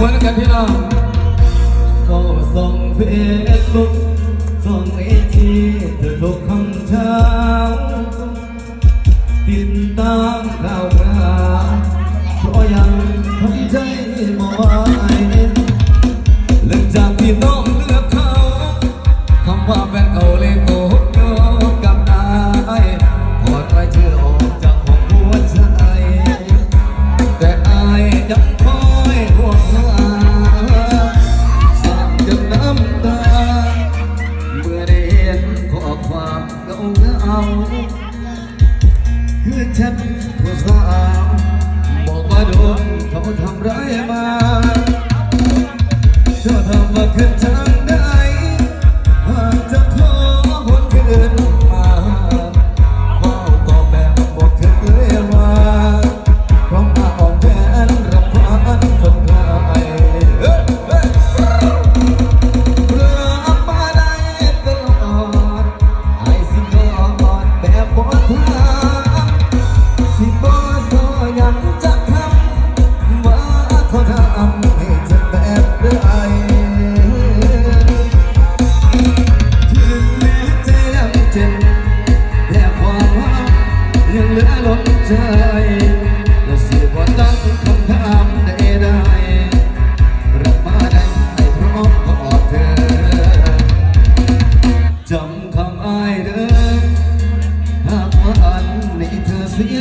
มวยกันที่น้องก็ส่งเฟซบุ๊กส่งไอจีเธอทุกคำเช้าติดตามข่าวคราวเพราะยังทำใจมองไอ้หลังจากที่น้องเลือกเขาคำว่าแฟนเขา เหงาเอาคือฉันผู้สาวบอกว่าโดนเขาทำร้ายมาเธอทำมาขึ้นฉัน ใจ และเสียบ่ตั้งคำถามใดๆรับมาได้ให้พร้อมกอดเธอ จำคำอ้ายเด้อหากว่าอันนี้เธอเสีย